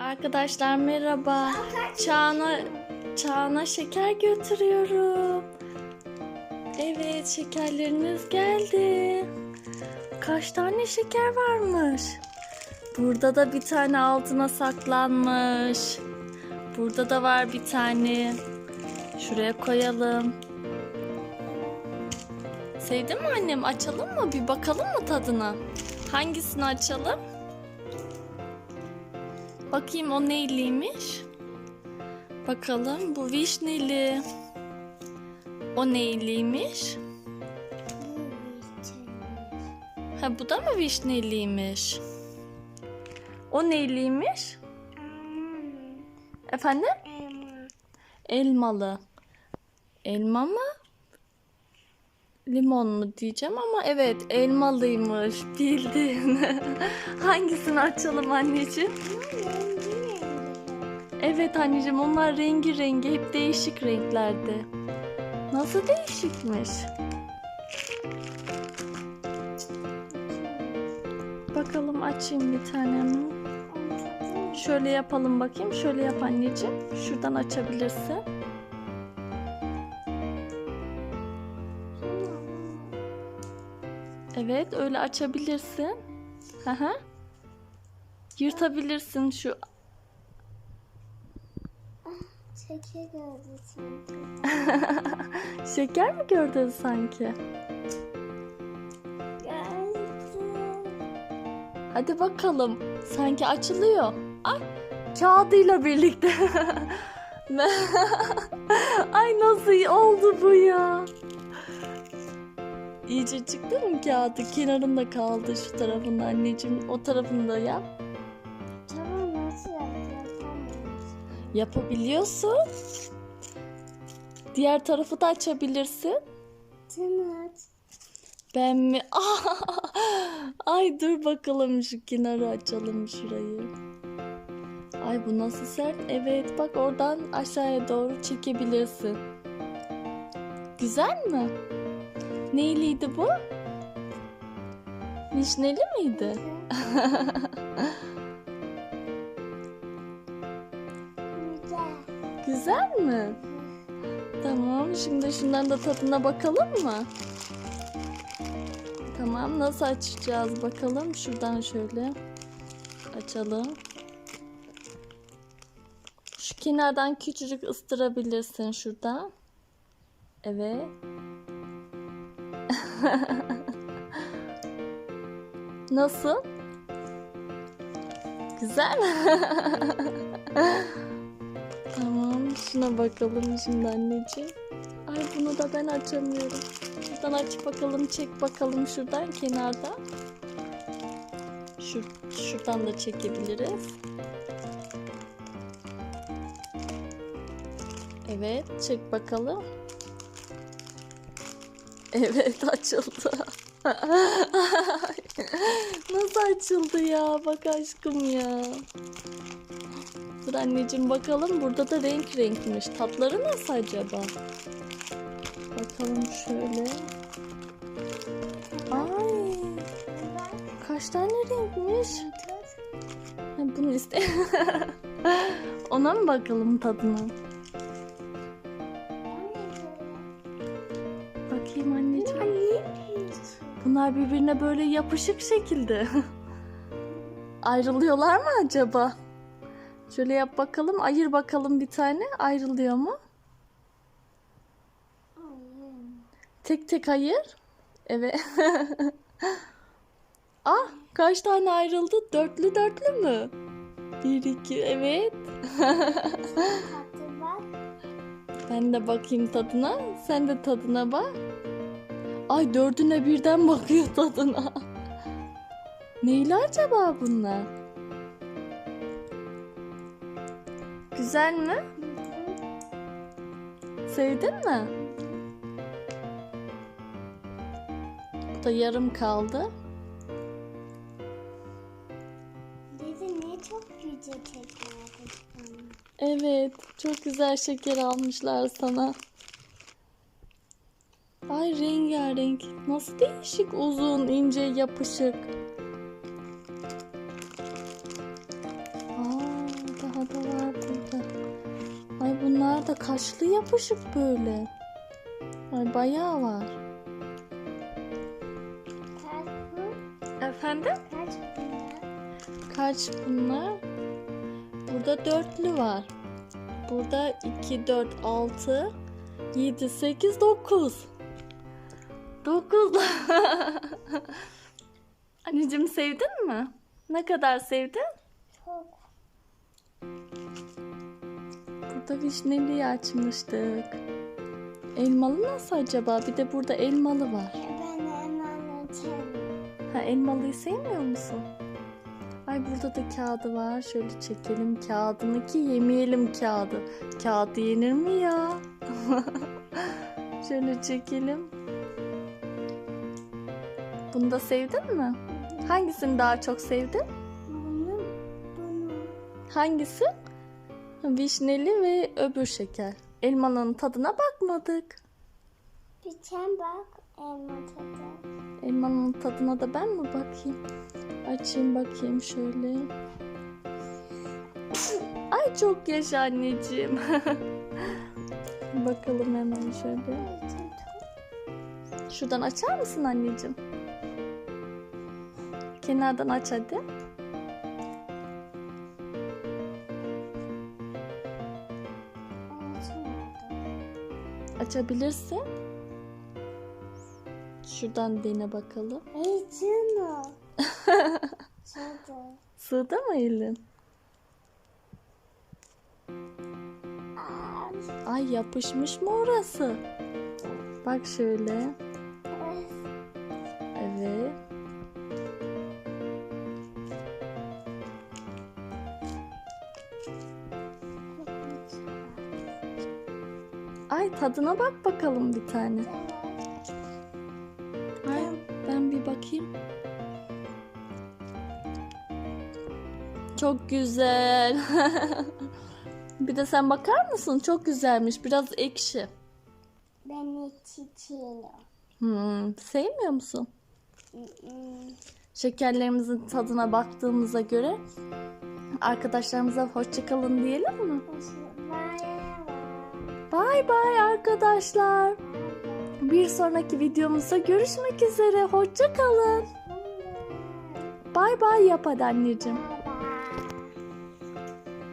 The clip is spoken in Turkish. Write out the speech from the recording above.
Arkadaşlar merhaba. Çağına Çağına şeker götürüyorum. Evet, şekerleriniz geldi. Kaç tane şeker varmış? Burada da bir tane altına saklanmış. Burada da var bir tane. Şuraya koyalım. Sevdin mi annem? Açalım mı? Bir bakalım mı tadına? Hangisini açalım? Bakayım o neyliymiş? Bakalım bu vişneli. O neyliymiş? Ha bu da mı vişneliymiş? O neyliymiş? Efendim? Elmalı. Elma mı? Limon mu diyeceğim ama evet elmalıymış. Bildin. Hangisini açalım anneciğim? Evet anneciğim onlar rengi rengi hep değişik renklerde. Nasıl değişikmiş? Bakalım açayım bir tane mi? Şöyle yapalım bakayım. Şöyle yap anneciğim. Şuradan açabilirsin. Evet öyle açabilirsin. Hı. Yırtabilirsin şu Şeker gördü sanki. Şeker mi gördün sanki? Hadi bakalım. Sanki açılıyor. Ay kağıdıyla birlikte. Ay nasıl oldu bu ya? İyice çıktı mı kağıdı? Kenarında kaldı şu tarafında anneciğim. O tarafında yap. Tamam nasıl yapacağız? Yapabiliyorsun. Diğer tarafı da açabilirsin. Tamam. Ben mi? Ay dur bakalım şu kenarı açalım şurayı. Ay bu nasıl sert? Evet bak oradan aşağıya doğru çekebilirsin. Güzel mi? Neyliydi bu? Vişneli miydi? Güzel. Güzel mi? Tamam şimdi şundan da tadına bakalım mı? Tamam nasıl açacağız bakalım. Şuradan şöyle açalım. Şu kenardan küçücük ıstırabilirsin şuradan. Evet. Nasıl? Güzel? Tamam şuna bakalım şimdi anneciğim. Ay bunu da ben açamıyorum. Şuradan aç bakalım çek bakalım şuradan kenardan. Şu, şuradan da çekebiliriz. Evet çek bakalım. Evet açıldı. Nasıl açıldı ya? Bak aşkım ya. Dur anneciğim bakalım. Burada da renk renkmiş. Tatları nasıl acaba? Bakalım şöyle. Ay kaç tane renkmiş? Bunu iste. Ona mı bakalım tadına? Anneciğim. Bunlar birbirine böyle yapışık şekilde. Ayrılıyorlar mı acaba? Şöyle yap bakalım. Ayır bakalım bir tane. Ayrılıyor mu? Tek tek ayır. Evet. ah kaç tane ayrıldı? Dörtlü dörtlü mü? Bir iki evet. Ben de bakayım tadına. Sen de tadına bak. Ay dördüne birden bakıyor tadına. Neyli acaba bunlar? Güzel mi? Sevdin mi? Bu da yarım kaldı. Dedi ne çok güzel şeker aldı bana. Evet, çok güzel şeker almışlar sana. Ay rengarenk. Nasıl değişik, uzun, ince, yapışık. Aa, Bunlar da kaşlı yapışık böyle. Ay bayağı var. Kaç bu? Efendim? Kaç bunlar? Kaç bunlar? Burada dörtlü var. Burada 2, 4, 6, 7, 8, 9. 9. Anneciğim sevdin mi? Ne kadar sevdin? Çok. Burada vişneli açmıştık. Elmalı nasıl acaba? Bir de burada elmalı var. Ben hemen açarım. Ha elmalıyı sevmiyor musun? Ay burada da kağıdı var. Şöyle çekelim kağıdını ki yemeyelim kağıdı. Kağıdı yenir mi ya? Şöyle çekelim. Bunu da sevdin mi? Hangisini daha çok sevdin? Bunu, bunu. Hangisi? Vişneli ve öbür şeker. Elmanın tadına bakmadık. Bir sen bak elma tadı. Elmanın tadına da ben mi bakayım? Açayım bakayım şöyle. Ay çok yaşa anneciğim. Bakalım hemen şöyle. Şuradan açar mısın anneciğim? Kenardan aç hadi. Açabilirsin. Şuradan dene bakalım. Ey canım. Şurada. Sığdı mı elin? Ay yapışmış mı orası? Bak şöyle. Evet. Ay tadına bak bakalım bir tane. Ay ben bir bakayım. Çok güzel. bir de sen bakar mısın? Çok güzelmiş. Biraz ekşi. Ben çiçeğim. Hmm, sevmiyor musun? Şekerlerimizin tadına baktığımıza göre arkadaşlarımıza hoşçakalın diyelim mi? Bay bay arkadaşlar. Bir sonraki videomuzda görüşmek üzere. Hoşçakalın. Bay bay yap hadi anneciğim.